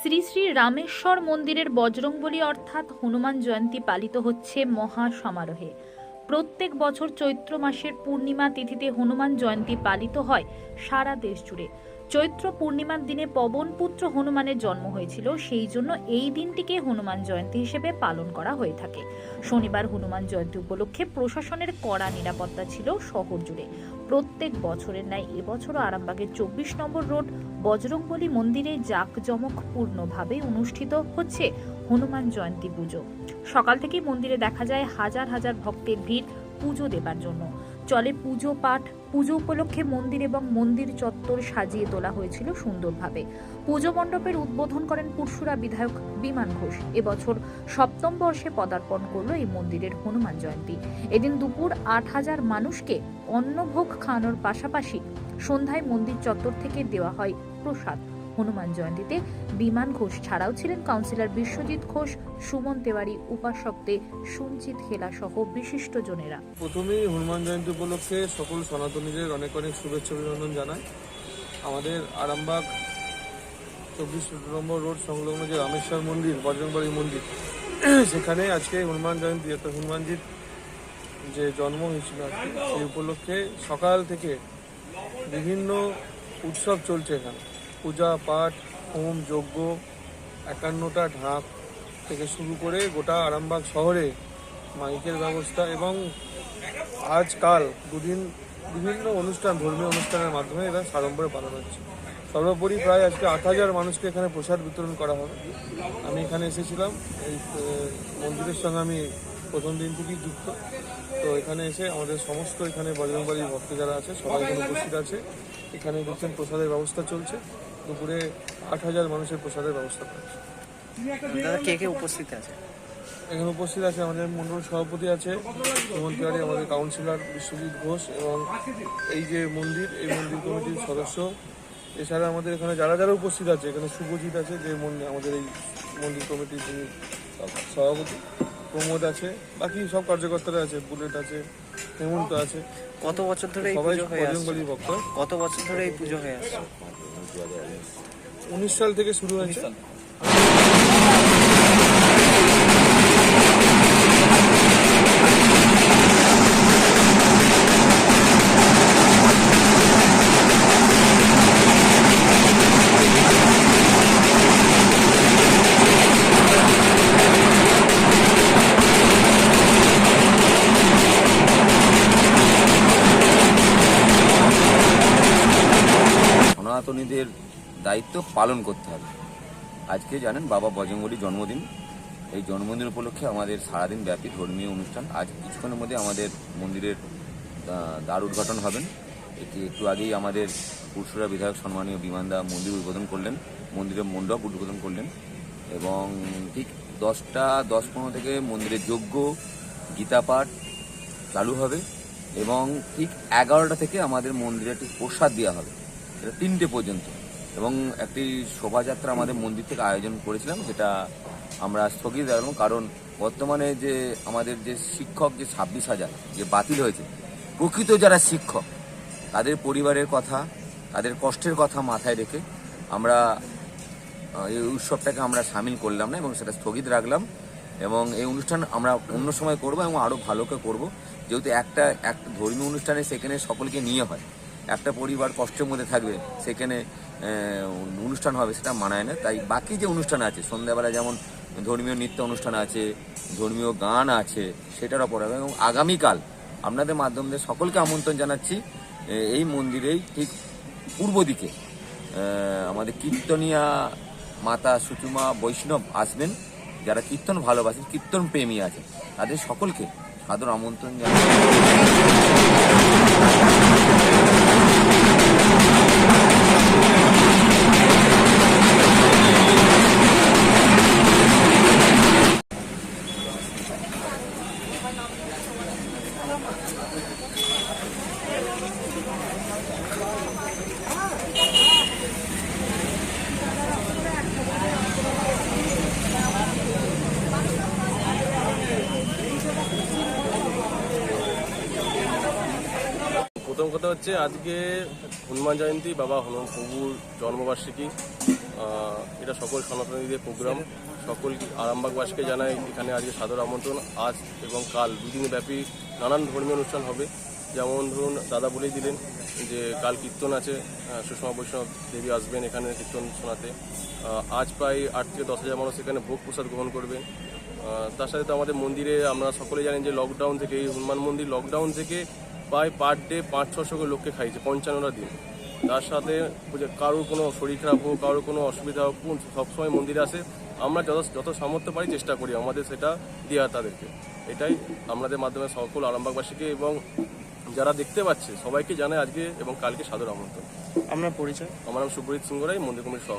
শ্রী শ্রী রামেশ্বর মন্দিরের বজরংবলী অর্থাৎ হনুমান জয়ন্তী পালিত হচ্ছে মহা সমারোহে। প্রত্যেক বছর চৈত্র মাসের পূর্ণিমা তিথিতে হনুমান জয়ন্তী পালিত হয় সারা দেশ জুড়ে। চৈত্র পূর্ণিমার দিনে পবনপুত্র হনুমানের জন্ম হয়েছিল, সেই জন্য এই দিনটিকে হনুমান জয়ন্তী হিসেবে পালন করা হয়ে থাকে। শনিবার হনুমান জয়ন্তী উপলক্ষে প্রশাসনের কড়া নিরাপত্তা ছিল শহর জুড়ে। প্রত্যেক বছরের ন্যায় এবছরও আরামবাগের চব্বিশ নম্বর রোড, বজরংবলী মন্দিরে জাঁকজমকপূর্ণভাবে অনুষ্ঠিত হচ্ছে হনুমান জয়ন্তী পুজো। সকাল থেকেই মন্দিরে দেখা যায় হাজার হাজার ভক্তের ভিড় পুজো দেবার জন্য। চলে পুজো পাঠ, পুজো উপলক্ষে মন্দির এবং মন্দির চত্বর সাজিয়ে তোলা হয়েছিল সুন্দরভাবে। পুজো মণ্ডপের উদ্বোধন করেন পুরশুরা বিধায়ক বিমান ঘোষ। এবছর সপ্তম বর্ষে পদার্পণ করল এই মন্দিরের হনুমান জয়ন্তী। এদিন দুপুর আট হাজার মানুষকে অন্নভোগ খাওয়ানোর পাশাপাশি সন্ধ্যায় মন্দির চত্বর থেকে দেওয়া হয় প্রসাদ। হনুমান জয়ন্তীতে বিমান ঘোষ ছাড়াও ছিলেন কাউন্সিলর বিশ্বজিৎ ঘোষ, সুমন তেওয়ারি উপাসকতে সুঞ্চিত খেলা সহ বিশিষ্ট জনেরা। প্রথমেই হনুমান জয়ন্তী উপলক্ষে সকল সনাতনীদের অনেক অনেক শুভেচ্ছা অভিনন্দন জানাই। আমাদের আরামবাগ চব্বিশ নম্বর রোড সংলগ্ন যে রামেশ্বর মন্দির বজরংবাড়ি মন্দির, সেখানে আজকে হনুমান জয়ন্তী, অর্থাৎ হনুমানজির যে জন্ম হয়েছিল সেই উপলক্ষে সকাল থেকে বিভিন্ন উৎসব চলছে এখানে। পূজা, পাঠ, হোম, যজ্ঞ, একান্নটা ঢাক থেকে শুরু করে গোটা আরামবাগ শহরে মাইকের ব্যবস্থা এবং আজকাল দুদিন বিভিন্ন অনুষ্ঠান, ধর্মীয় অনুষ্ঠানের মাধ্যমে এটা সাড়ম্বরে পালন হচ্ছে। সর্বোপরি প্রায় আজকে আট হাজার মানুষকে এখানে প্রসাদ বিতরণ করা হবে। আমি এখানে এসেছিলাম, এই মন্দিরের সঙ্গে আমি প্রথম দিন থেকেই যুক্ত। তো এখানে এসে আমাদের সমস্ত এখানে বজরংবাড়ির ভক্ত যারা আছে, সবাই এখানে উপস্থিত আছে। এখানে দেখছেন প্রসাদের ব্যবস্থা চলছে। দুপুরে আট হাজার মানুষের প্রসাদের ব্যবস্থা করা হচ্ছে কে কে উপস্থিত আছে? এখানে উপস্থিত আছে আমাদের মন্ডল সভাপতি আছে সুমন তিওয়ারি আমাদের কাউন্সিলর বিশ্বজিৎ ঘোষ এবং এই যে মন্দির এই মন্দির কমিটির সদস্য। এছাড়া আমাদের এখানে যারা যারা উপস্থিত আছে এখানে শুভজিৎ আছে যে মন্দির আমাদের এই মন্দির কমিটির যিনি সভাপতি প্রমোদ আছে বাকি সব কার্যকর্তারা আছে বুলেট আছে হেমন্ত আছে। কত বছর ধরে সবাই ভক্ত। কত বছর ধরে এই পুজো হয়ে আসছে? উনিশ সাল থেকে শুরু হয়েছে সনাতনীদের দায়িত্ব পালন করতে হবে। আজকে জানেন বাবা বজরঙ্গলির জন্মদিন। এই জন্মদিন উপলক্ষে আমাদের সারাদিন ব্যাপী ধর্মীয় অনুষ্ঠান। আজ কিছুক্ষণের মধ্যে আমাদের মন্দিরের দ্বার উদ্ঘাটন হবেন। এটি একটু আগেই আমাদের পুরসুরা বিধায়ক সম্মানীয় বিমানদা মন্দির উদ্বোধন করলেন, মন্দিরের মণ্ডপ উদ্বোধন করলেন এবং ঠিক দশটা, দশ পনেরো থেকে মন্দিরের যজ্ঞ, গীতা পাঠ চালু হবে এবং ঠিক এগারোটা থেকে আমাদের মন্দিরে একটি প্রসাদ দেওয়া হবে। এটা তিনটে পর্যন্ত। এবং একটি শোভাযাত্রা আমাদের মন্দির থেকে আয়োজন করেছিলাম, যেটা আমরা স্থগিত রাখলাম। কারণ বর্তমানে যে আমাদের যে শিক্ষক, যে ছাব্বিশ হাজার যে বাতিল হয়েছে, প্রকৃত যারা শিক্ষক, তাদের পরিবারের কথা, তাদের কষ্টের কথা মাথায় রেখে আমরা এই উৎসবটাকে আমরা সামিল করলাম না এবং সেটা স্থগিত রাখলাম। এবং এই অনুষ্ঠান আমরা অন্য সময় করব এবং আরও ভালো করে করব। যেহেতু একটা একটা ধর্মীয় অনুষ্ঠানে সেখানে সকলকে নিয়ে হয়। একটা পরিবার কষ্টের মধ্যে থাকবে, সেখানে অনুষ্ঠান হবে, সেটা মানায় না। তাই বাকি যে অনুষ্ঠান আছে, সন্ধ্যাবেলা যেমন ধর্মীয় নৃত্য অনুষ্ঠান আছে, ধর্মীয় গান আছে, সেটার হবে। এবং আগামীকাল আপনাদের মাধ্যমে সকলকে আমন্ত্রণ জানাচ্ছি এই মন্দিরেই ঠিক পূর্ব দিকে। আমাদের কীর্তনিয়া মাতা সুচুমা বৈষ্ণব আসবেন, যারা কীর্তন ভালোবাসেন, কীর্তন প্রেমী আছে তাদের সকলকে সাদর আমন্ত্রণ জানাই প্রথম কথা হচ্ছে আজকে হনুমান জয়ন্তী বাবা হনুমান প্রভুর জন্মবার্ষিকী। এটা সকল সনাতনীদের প্রোগ্রাম। সকল আরামবাগবাসীকে জানাই, এখানে আজকে সাদর আমন্ত্রণ। আজ এবং কাল দুদিন ব্যাপী নানান ধর্মীয় অনুষ্ঠান হবে। যেমন ধরুন, দাদা বলেই দিলেন যে কাল কীর্তন আছে সুষমা বৈষ্ণব দেবী আসবেন এখানে কীর্তন শোনাতে। আজ প্রায় আট থেকে দশ হাজার মানুষ এখানে ভোগ প্রসাদ গ্রহণ করবেন। তার সাথে তো আমাদের মন্দিরে আমরা সকলে জানেন যে লকডাউন থেকে, এই হনুমান মন্দির লকডাউন থেকে প্রায় পার ডে পাঁচ ছশো করে লোককে খাইছে পঞ্চান্নটা দিন। তার সাথে যে কারোর কোনো শরীর খারাপ হোক কারোর কোনো অসুবিধা হোক কোন সবসময় মন্দিরে আসে আমরা যত যত সামর্থ্য পারি চেষ্টা করি আমাদের সেটা দেওয়ার তাদেরকে। এটাই আমাদের মাধ্যমে সকল আরামবাগবাসীকে এবং যারা দেখতে পাচ্ছে সবাইকে জানাই আজকে এবং কালকে সাদর আমন্ত্রণ। আপনার পরিচয়? আমার নাম সুব্রজিৎ সিংহ রায় মন্দির কমিটির সহ